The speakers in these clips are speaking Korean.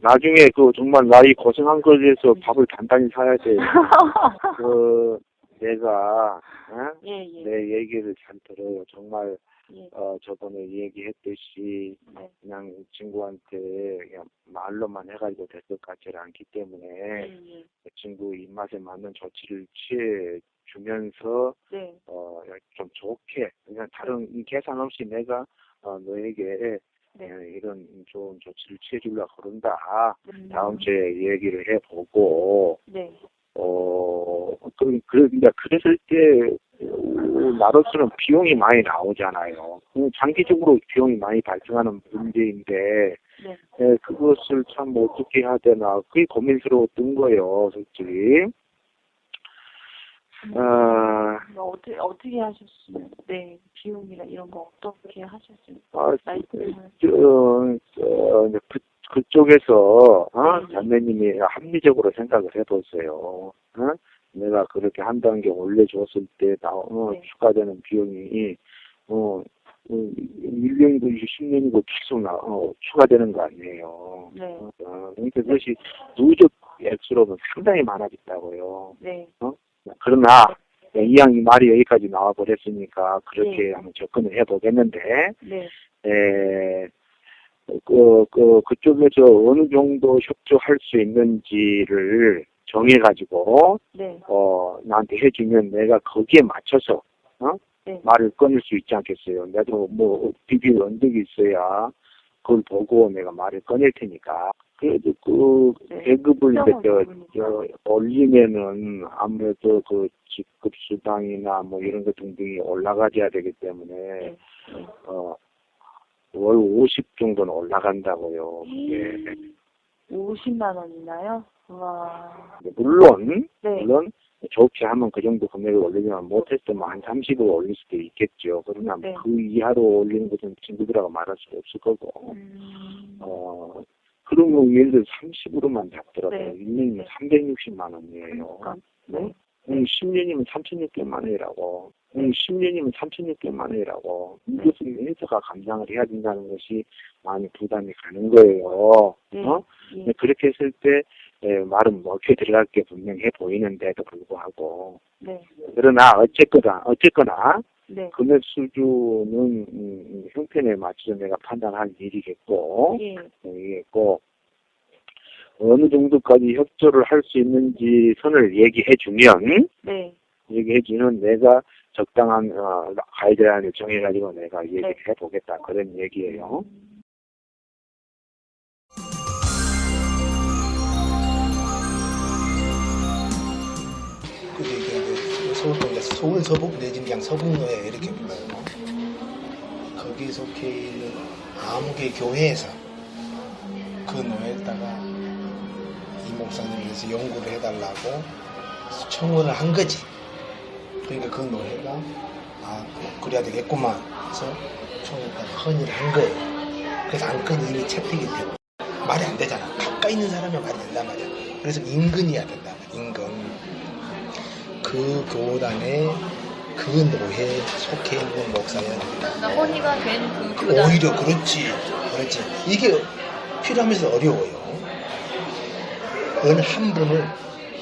나중에 그 정말 나이 고생한 거에 대해서 밥을 단단히 사야 돼. 그 내가 어? 예, 예. 내 얘기를 잘 들어요. 정말 예. 어 저번에 얘기했듯이 네. 그냥 친구한테 그냥 말로만 해가지고 될 것 같지 않기 때문에 예, 예. 그 친구 입맛에 맞는 조치를 취해 주면서 네. 어좀 좋게 그냥 다른 계산 없이 내가 어 너에게 네. 어, 이런 좋은 조치를 취해 주려고 그런다. 음. 다음 주에 얘기를 해보고 네. 어, 그, 그, 이제 그랬을 때, 어, 나로서는 비용이 많이 나오잖아요. 그 장기적으로 비용이 많이 발생하는 문제인데, 네. 예, 그것을 참 어떻게 해야 되나, 그게 고민스러웠던 거예요, 솔직히. 아, 뭐 어떻게 어떻게 하셨어요? 네. 비용이나 이런 거 어떻게 하셨어요? 아, 말씀을. 저, 저, 이제 그, 그쪽에서, 어, 네. 자매님이 합리적으로 생각을 해보세요. 어? 내가 그렇게 한 단계 올려줬을 때, 나, 어, 네. 추가되는 비용이, 어, 어, 1년이고 10년이고 계속 나, 어, 추가되는 거 아니에요. 네. 어, 그러니까 그것이 누적 액수로는 상당히 많아졌다고요. 네. 그러나, 이왕 이 말이 여기까지 나와버렸으니까, 그렇게 네. 한번 접근을 해보겠는데, 네. 에, 그, 그, 그쪽에서 어느 정도 협조할 수 있는지를 정해가지고, 네. 어, 나한테 해주면 내가 거기에 맞춰서, 어? 네. 말을 꺼낼 수 있지 않겠어요. 나도 뭐, 비빌 언덕이 있어야 그걸 보고 내가 말을 꺼낼 테니까. 그래도 그, 네. 계급을. 저, 올리면은 아무래도 그 직급 수당이나 뭐 이런 것 등등이 올라가야 되기 때문에, 네. 어, 월 50 정도는 올라간다고요. 예. 50만 원이나요? 와. 물론, 네. 물론, 좋게 하면 그 정도 금액을 올리지만 못했으면 한 30을 올릴 수도 있겠죠. 그러나 네. 그 이하로 올리는 것은 친구들하고 말할 수 없을 거고, 음. 어, 그러면 예를 들어 30으로만 잡더라도 네. 1년이면 네. 360만 원이에요. 그러니까. 네? 네. 음, 10년이면 3,600만 원이라고. 음, 10년이면 3,600만 원이라고. 네. 이것은 회사가 감당을 해야 된다는 것이 많이 부담이 가는 거예요. 네. 어? 예. 근데 그렇게 했을 때, 에, 말은 먹혀 들어갈 게 분명해 보이는데도 불구하고. 네. 그러나, 어쨌거나, 어쨌거나, 네. 금액 수준은, 음, 형편에 맞춰서 내가 판단할 일이겠고, 예. 이겠고, 어느 정도까지 협조를 할 수 있는지 선을 얘기해 주면, 네. 얘기해주는 내가 적당한 어, 가이드라인을 정해가지고 내가 네. 얘기를 해보겠다 그런 얘기예요. 그 서울동에 서울 서북 내지는 그냥 서북로에 이렇게 불러요. 거기에 속해 있는 아무개 교회에서 그 노예에다가 이 목사님에 대해서 연구를 해달라고 청원을 한 거지. 그러니까 그 노예가 아 그래야 되겠구만 해서 청원에다가 헌의를 한 거예요. 그래서 안건이 이미 채택이 되고 말이 안 되잖아. 가까이 있는 사람이 말이 된단 말이야. 그래서 인근이어야 된다. 그 교단에 그 노회에 속해 있는 목사였는데 허니가 된 그 교단. 오히려 그렇지 그렇지. 이게 필요하면서 어려워요. 어느 한 분을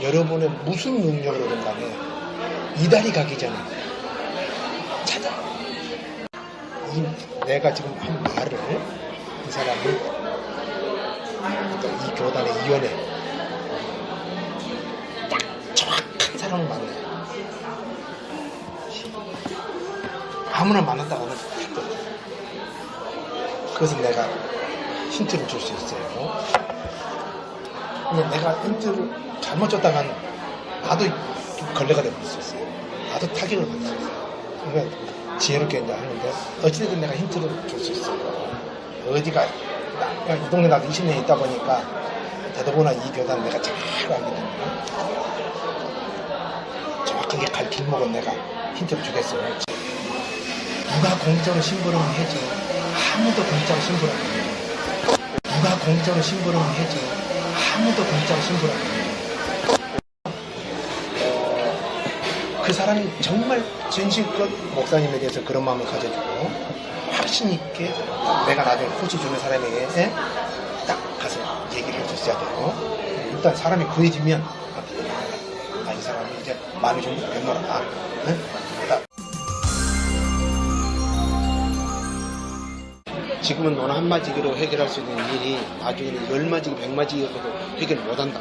여러분의 무슨 능력으로든 간에 이달이 가기 전에 찾아. 이 내가 지금 한 말을 이 사람을 이 교단의 위원회 정확한 사람을 만나요 아무나 만났다고 하면 그것은 내가 힌트를 줄 수 있어요. 근데 내가 힌트를 잘못 줬다간 나도 걸레가 수 있어요. 나도 타격을 받을 수 있어요. 그러니까 지혜롭게 이제 하는데 어찌됐든 내가 힌트를 줄 수 있어요. 어디가 나- 그냥 이 동네 나도 20년 있다 보니까 대더구나 이 교단 내가 잘 알기 때문에 정확하게 갈 길목은 내가 힌트를 주겠어요. 누가 공짜로 심부름을 해줘. 아무도 공짜로 심부름 안 해. 누가 공짜로 심부름을 해줘. 아무도 공짜로 심부름 안 해. 어, 그 사람이 정말 진실껏 목사님에 대해서 그런 마음을 가져주고 확신 있게 내가 나중에 코치 주는 사람에게 에? 딱 가서 얘기를 있어야 돼요. 일단 사람이 이제 마음이 좀 변모라. 네? 딱. 지금은 너는 한마디로 해결할 수 있는 일이 나중에는 열마디기, 백마디기로도 해결 못한다.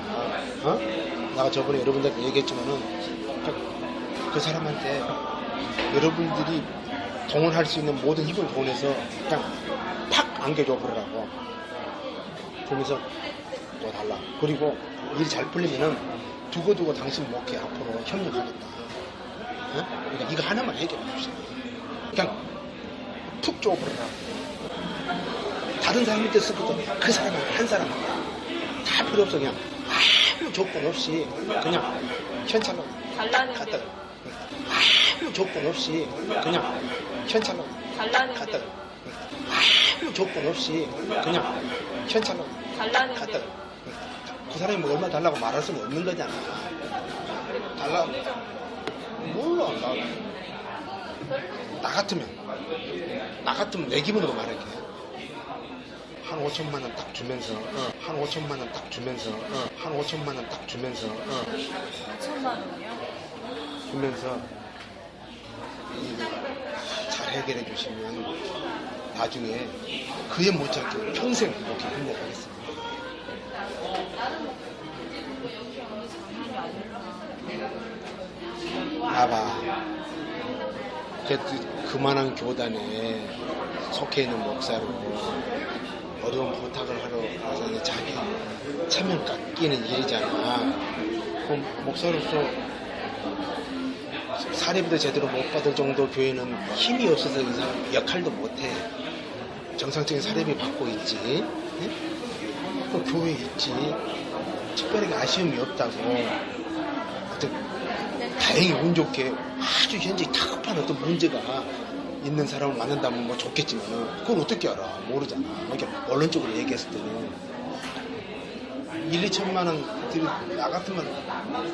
어? 내가 저번에 여러분들께 얘기했지만은 그 사람한테 여러분들이 동원할 수 있는 모든 힘을 동원해서 그냥 팍 안겨줘 버리라고. 그러면서 또 달라. 그리고 일이 잘 풀리면은 두고두고 당신 목회 앞으로 협력하겠다. 어? 그러니까 이거 하나만 해결해 줍시다. 그냥 푹 쪼버려라. 다른 사람한테 쓰거든. 그 사람은 한 사람만. 다 필요 없어. 그냥 아무 조건 없이 그냥 현찰로 갖다 게 아무 조건 없이 그냥 현찰로 갖다 게 아무 조건 없이 그냥 현찰로 갖다 게 그 사람이 뭐 얼마 달라고 말할 수는 없는 거잖아. 달라 몰라 나, 나 같으면 나 같으면 내 기분으로 말할게. 한 5천만 원 딱 주면서 어, 한 5천만 원 딱 주면서 어, 한 5천만 원 딱 주면서 어, 5천만 원이요? 주면서 이잘 해결해 주시면 나중에 그에 못지않게 평생 이렇게 행복하겠습니다. 봐봐. 그, 그만한 교단에 속해 있는 목사로 어려운 부탁을 하러 가서 자기 체면 깎이는 일이잖아. 그럼 목사로서 사례비도 제대로 못 받을 정도 교회는 힘이 없어서 역할도 못해. 정상적인 사례비 받고 있지. 예? 그 교회에 있지. 특별하게 아쉬움이 없다고. 하여튼 다행히 운 좋게 아주 현재 다급한 어떤 문제가 있는 사람을 만난다면 뭐 좋겠지만은 그걸 어떻게 알아? 모르잖아. 그러니까 언론적으로 얘기했을 때는 1, 2천만 원 나 같으면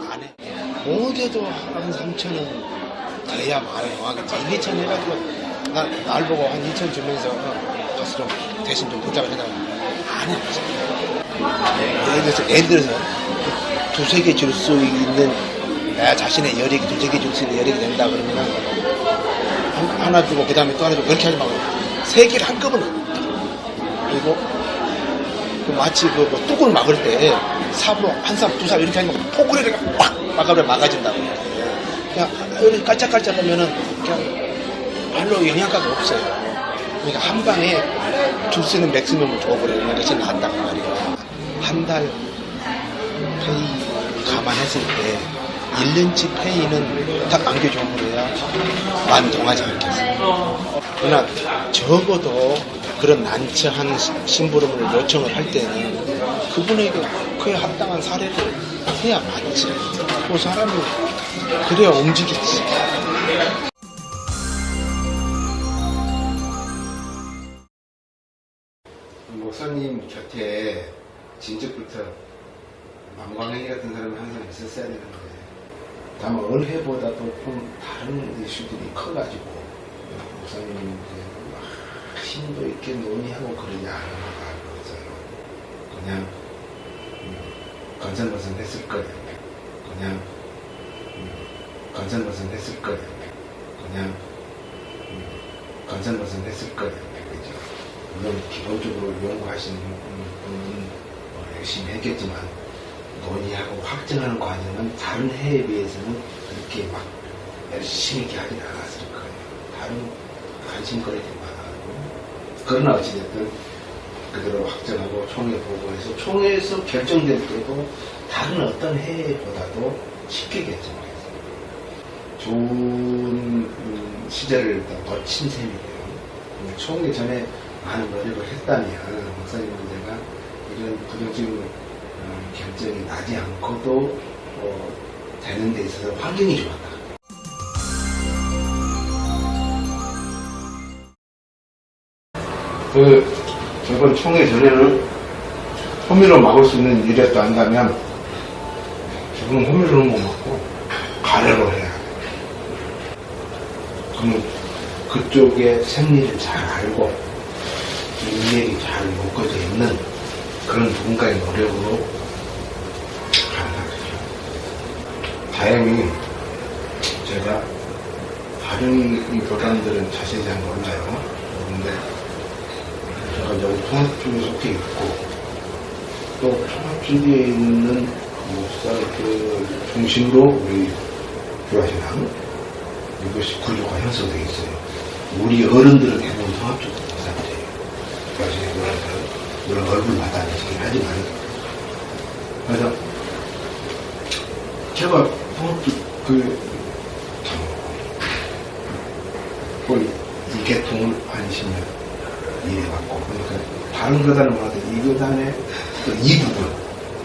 안 해. 못해도 한 3천은 돼야 마음이 정하겠지. 1, 2천 해가지고 나, 날 보고 한 2천 주면서 어, 가서 좀 대신 좀 부탁을 해달라고. 안 해. 들어서, 예를 들어서 두세 개 줄 수 있는 내 자신의 여력이 두세 개 줄 수 있는 여력이 된다 그러면 한- 하나 주고 그 다음에 또 하나 주고 그렇게 하지 말고 세 개를 한꺼번에 그리고 그 마치 그뭐 뚝을 막을 때 삽으로 한 삽, 두 삽 이렇게 하면 포크레를 꽉 막아버려 막아진다고. 그냥 이렇게 깔짝깔짝 하면은 그냥 별로 영향가가 없어요. 그러니까 한 방에 줄 수 있는 맥시멈을 줘버리는 것이 낫다고 말이에요. 한 달 페이 감안했을 때 1년치 페이는 딱 안겨줘버려야 완동하지 않겠어요. 그러나 적어도 그런 난처한 시- 심부름을 요청을 할 때는 그분에게 그에 합당한 사례를 해야 맞지. 그 사람이 그래야 움직이지. 목사님 곁에 진즉부터 망광행위 같은 사람이 항상 있었어야 되는데 다만 올해보다 도 좀 다른 이슈들이 커가지고 목사님이 막 심도 있게 논의하고 그러지 않아가 그러잖아요. 그냥 음, 건선건선 했을 거예요. 그냥 음, 건선건선 했을 거예요. 그냥 음, 건선건선 했을 거예요. 그죠? 물론 기본적으로 연구하시는 분은 어, 열심히 했겠지만 논의하고 확정하는 과정은 다른 해에 비해서는 그렇게 막 열심히 이렇게 하진 않았을 거예요. 다른 관심거리들이 많아가지고. 그러나 어찌됐든 그대로 확정하고 총회 보고해서 총회에서 결정될 때도 다른 어떤 해보다도 쉽게 결정했어요. 좋은 음, 시절을 일단 거친 셈이고요. 음, 총회 전에 많은 노력을 했다면 목사님 문제가 이런 부정적인 어, 결정이 나지 않고도 어, 되는 데 있어서 환경이 좋았다. 그 저번 총회 전에는 호미로 막을 수 있는 일이었다 한다면 지금 호미로는 못 막고 가래로 해야 돼. 그러면 그쪽의 생리를 잘 알고 인맥이 잘 묶어져 있는 그런 누군가의 노력으로 가능하죠. 다행히 제가 다른 이 교단들은 자세히 잘 몰라요. 그런데 제가 여기 통합주에 속해 있고 또 통합주에 있는 목사 그 중심으로 우리 교화신앙 이것이 구조가 형성되어 있어요. 우리 어른들은 대부분 통합적 목사들이에요. 교화신앙 교화들 물론 얼굴마다 아니긴 하지만 그래서 제가 통합적 그 참, 거의 이 계통을 한 20년 일해왔고 그러니까 다른 교단은 몰라도 이 교단의 그이 부분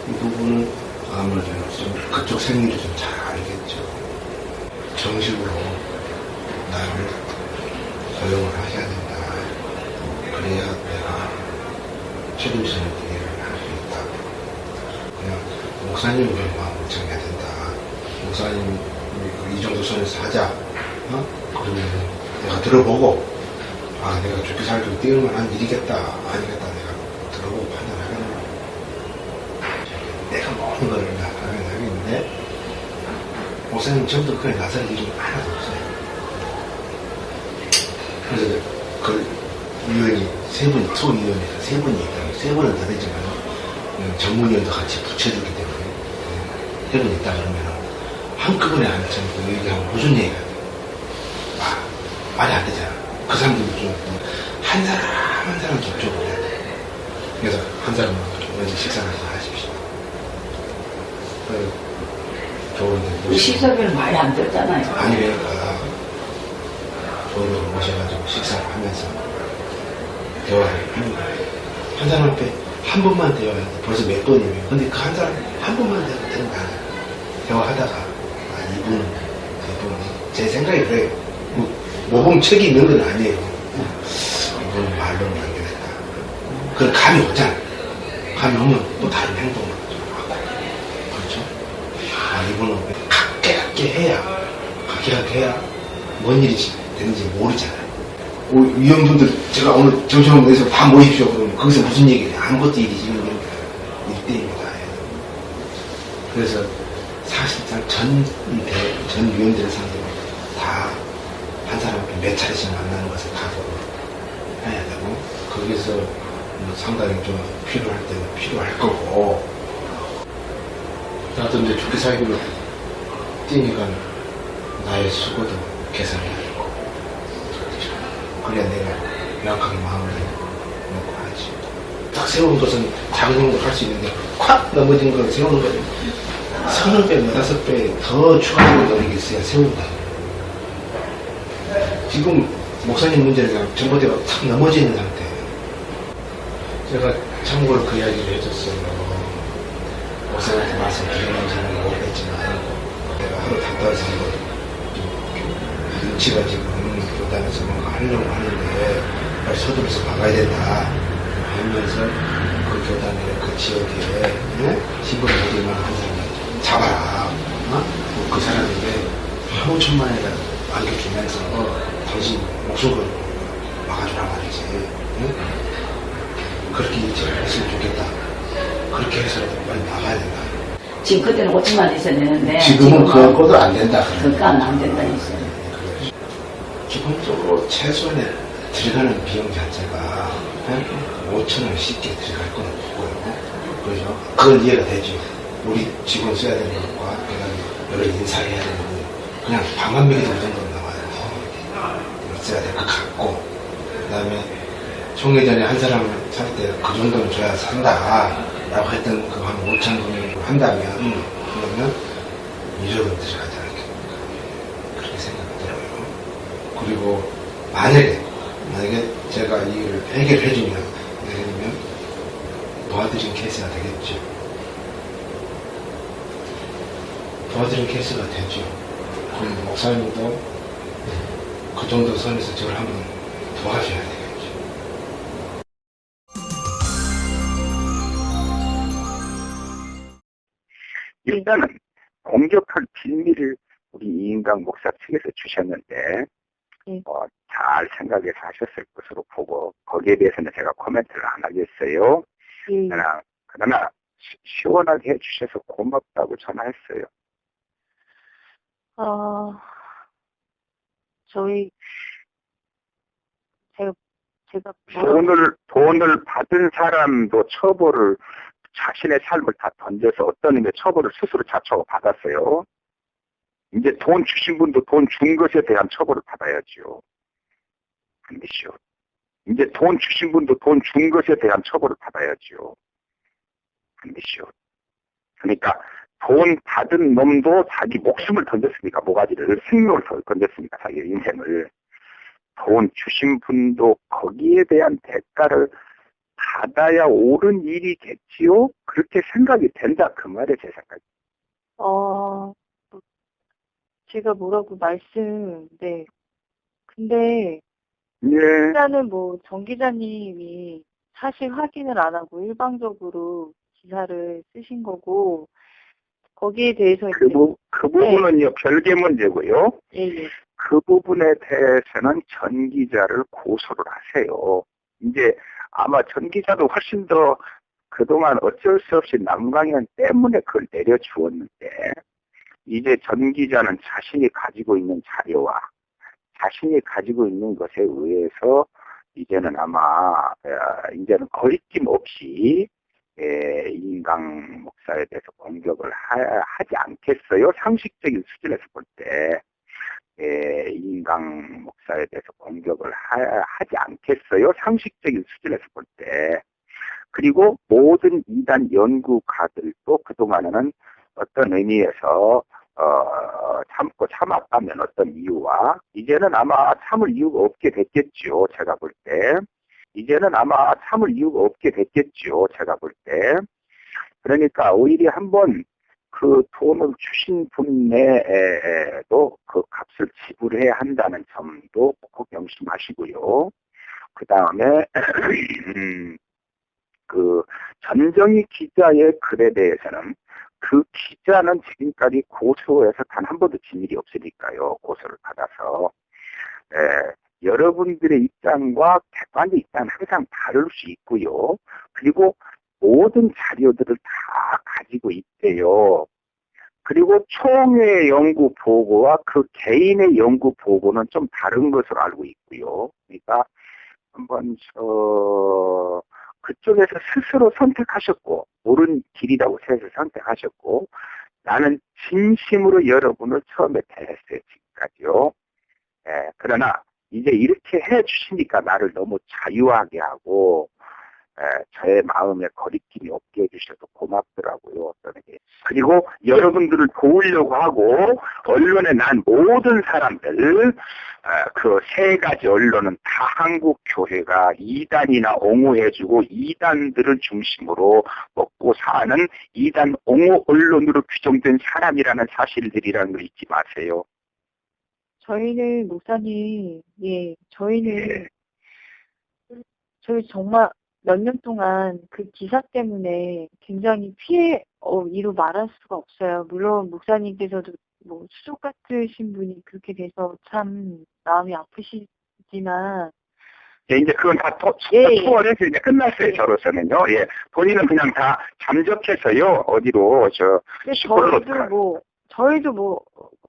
이 부분은 아무래도 좀 그쪽 생리를 좀 잘 알겠죠. 정식으로 나를 고용을 하셔야 된다 그래야 내가 책임있는 일을 할 수 있다. 그냥 마음을 정해야 된다. 목사님 이 정도 선에서 하자. 어? 그러면 내가 들어보고 아 내가 좋게 살기 뛰어만한 일이겠다. 아니겠다. 내가 들어보고 판단하겠네 내가 모든 걸 나가긴 하겠는데 목사님 전부 그에 나설 일이 하나도 없어요. 그래서 그 위원이 세 분, 소위원회가 세 분이 세 분은 다 되지만 음, 전문위원도 같이 붙여주기 때문에 음, 세분 있다 그러면 한꺼번에 안 참고 얘기하면 무슨 얘기가 돼? 아, 말이 안 되잖아. 그 사람들이 좀, 한 사람, 한 사람 접촉을 해야 돼. 그래서 한 사람은 먼저 식사를 하십시오. 그, 좋은데. 그 식사비는 많이 안 들잖아요. 아니, 그러니까, 좋은 데 모셔가지고 식사를 하면서 대화를 하는 거예요. 한 사람 앞에 한 번만 대화해도 벌써 몇 번이에요. 근데 그 한 사람 한 번만 대화 되는 거 아니에요. 대화하다가, 아, 이분은, 이분은, 제 생각이 그래요. 뭐, 모범책이 있는 건 아니에요. 이분은 말로는 안 되겠다. 그 감이 오잖아. 감이 오면 또 다른 행동을 하고. 그렇죠? 아, 이분은 각계각계 해야, 각계각계 해야 뭔 일이 되는지 모르잖아요. 오, 위원분들, 제가 오늘 정치원에서 다 모이십시오. 그러면 거기서 무슨 얘기를 해? 아무것도 일이 지금 일대입니다. 그래서 사실상 전, 대, 전 위원들의 상대로 다한 사람께 몇 차례씩 만나는 것을 각오를 해야 되고, 거기서 뭐 상당히 좀 필요할 때는 필요할 거고, 나도 이제 좋게 살기로 뛰니까 나의 수고도 계산해야 그래야 내가 명확하게 마음을 먹고 하지. 딱 세우는 것은 작은 정도 할수 있는데, 콱 넘어진 걸 세우는 거는 서너 배, 네다섯 배 더 추가적으로 노력이 있어야 세운다. 지금 목사님 문제는 그냥 전봇대가 탁 넘어져 있는 상태예요. 제가 참고로 그 이야기를 해줬어요. 목사님한테 말씀드리는지는 모르겠지만, 내가 하루 한번 좀 눈치가 지금 교단에서 뭔가 하려고 하는데, 빨리 서둘러서 막아야 된다. 하면서 그 교단의 그 지역에, 만한 한 사람을 잡아라. 어? 그 사람에게 한 5천만 원이라 안겨주면서 당신 목숨을 막아주라 말이지. 응? 그렇게 일찍 했으면 좋겠다. 그렇게 해서라도 빨리 나가야 된다. 지금 그때는 5천만 있어야 되는데. 지금은 그것도 안 된다. 그건 안 된다 했어요. 기본적으로 최소한에 들어가는 비용 자체가 한 5천 원 쉽게 들어갈 건 없고요. 그죠? 그건 이해가 되죠. 우리 직원 써야 되는 것과 그다음에 여러 인사를 해야 되는 거 그냥 방만 먹이도 그 정도 나와요. 써야 될 것 같고 그다음에 총회전에 한 사람을 살 때 그 정도는 줘야 산다 라고 했던 그 한 5천 원을 한다면 그러면 1억은 들어가지 않겠습니까? 그렇게 생각하더라고요. 그리고 만약에 만약에 제가 이 일을 해결해 주면 해주면 도와드린 케이스가 되겠죠. 도와드린 케이스가 되죠. 그럼 목사님도 그 정도 선에서 저를 한번 도와줘야 되겠죠. 일단은 공격할 빌미를 우리 이인강 목사 측에서 주셨는데 예. 어, 잘 생각해서 하셨을 것으로 보고 거기에 대해서는 제가 코멘트를 안 하겠어요. 예. 그러나 그러나 시- 시원하게 해주셔서 고맙다고 전화했어요. 어, 저희, 제가, 제가, 돈을, 돈을 받은 사람도 처벌을, 자신의 삶을 다 던져서 어떤 의미의 처벌을 스스로 자초하고 받았어요. 이제 돈 주신 분도 돈 준 것에 대한 처벌을 받아야죠. 안 되시오. 이제 돈 주신 분도 돈 준 것에 대한 처벌을 받아야죠. 안 되시오. 그러니까 돈 받은 놈도 자기 목숨을 던졌으니까 모가지를 생명을 던졌으니까 자기 인생을 돈 주신 분도 거기에 대한 대가를 받아야 옳은 일이겠지요? 그렇게 생각이 된다. 그 말에 제 생각이. 어, 뭐, 제가 뭐라고 말씀, 네. 근데, 예, 일단은 뭐, 정 기자님이 사실 확인을 안 하고 일방적으로 기사를 쓰신 거고, 거기에 대해서 그, 이제, 부, 그 부분은요, 별개 문제고요. 예, 예. 그 부분에 대해서는 전 기자를 고소를 하세요. 이제 아마 전 기자도 훨씬 더 그동안 어쩔 수 없이 남강현 때문에 그걸 내려주었는데, 이제 전 기자는 자신이 가지고 있는 자료와 자신이 가지고 있는 것에 의해서 이제는 아마, 어, 이제는 거리낌 없이, 에, 이인강 목사에 대해서 공격을 하, 하지 않겠어요? 상식적인 수준에서 볼 때. 에, 이인강 목사에 대해서 공격을 하, 하지 않겠어요? 상식적인 수준에서 볼 때. 그리고 모든 이단 연구가들도 그동안에는 어떤 의미에서 어, 참고 참았다면 어떤 이유와 이제는 아마 참을 이유가 없게 됐겠지요. 제가 볼 때. 이제는 아마 참을 이유가 없게 됐겠지요. 제가 볼 때. 그러니까 오히려 한번 그 돈을 주신 분에도 그 값을 지불해야 한다는 점도 꼭 명심하시고요. 그 다음에 그 전정희 기자의 글에 대해서는 그 기자는 지금까지 고소해서 단 한 번도 진 일이 없으니까요. 고소를 받아서 에, 여러분들의 입장과 객관적 입장은 항상 다를 수 있고요. 그리고 모든 자료들을 다 가지고 있대요. 그리고 총회 연구 보고와 그 개인의 연구 보고는 좀 다른 것으로 알고 있고요. 그러니까 한번 저 그쪽에서 스스로 선택하셨고 옳은 길이라고 생각해서 선택하셨고 나는 진심으로 여러분을 처음에 대했어요 지금까지요. 예, 그러나 이제 이렇게 해주시니까 나를 너무 자유하게 하고 에, 저의 마음에 거리낌이 없게 해주셔서 고맙더라고요. 어떤 게. 그리고 여러분들을 도우려고 하고 언론에 난 모든 사람들 그 세 가지 언론은 다 한국 교회가 이단이나 옹호해주고 이단들을 중심으로 먹고 사는 이단 옹호 언론으로 규정된 사람이라는 사실들이라는 걸 잊지 마세요. 저희는 목사님, 예, 저희는 예. 저희 정말 몇 년 동안 그 기사 때문에 굉장히 피해 어, 이로 말할 수가 없어요. 물론 목사님께서도 뭐 수족 같으신 분이 그렇게 돼서 참 마음이 아프시지만 예, 이제 그건 다 토, 예, 예. 투어해서 이제 끝났어요, 예. 저로서는요. 예. 본인은 그냥 다 잠적해서요, 어디로, 저, 시골로 저희도 뭐 저희도 뭐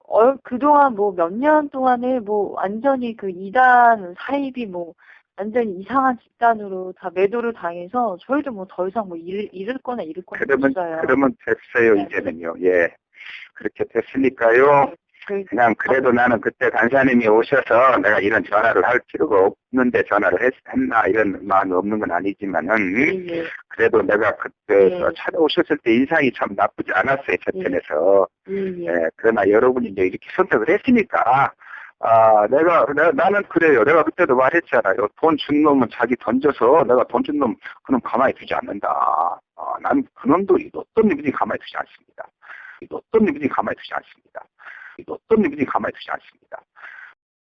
어, 그동안 뭐 몇 년 동안에 뭐 완전히 그 이단 사입이 뭐 완전히 이상한 집단으로 다 매도를 당해서 저희도 뭐 더 이상 뭐 잃을, 잃을 거나 잃을 거나 그러면, 없어요. 그러면 됐어요, 네. 이제는요. 예. 그렇게 됐으니까요. 저희 그냥 그래도 나는 그때 간사님이 오셔서 내가 이런 전화를 할 필요가 없는데 전화를 했, 했나 이런 마음이 없는 건 아니지만은 예, 예, 그래도 내가 그때 예. 저 찾아오셨을 때 인상이 참 나쁘지 않았어요, 제 예. 편에서. 예, 그러나 여러분이 이제 이렇게 선택을 했으니까, 아, 내가, 내가, 나는 그래요. 내가 그때도 말했잖아요. 돈 준 놈은 자기 던져서 내가 돈 준 놈, 그놈 가만히 두지 않는다. 아, 난 그놈도 이 어떤 놈이든지 가만히 두지 않습니다. 이 어떤 놈이든지 가만히 두지 않습니다. 이 어떤 놈이든지 가만히 두지 않습니다.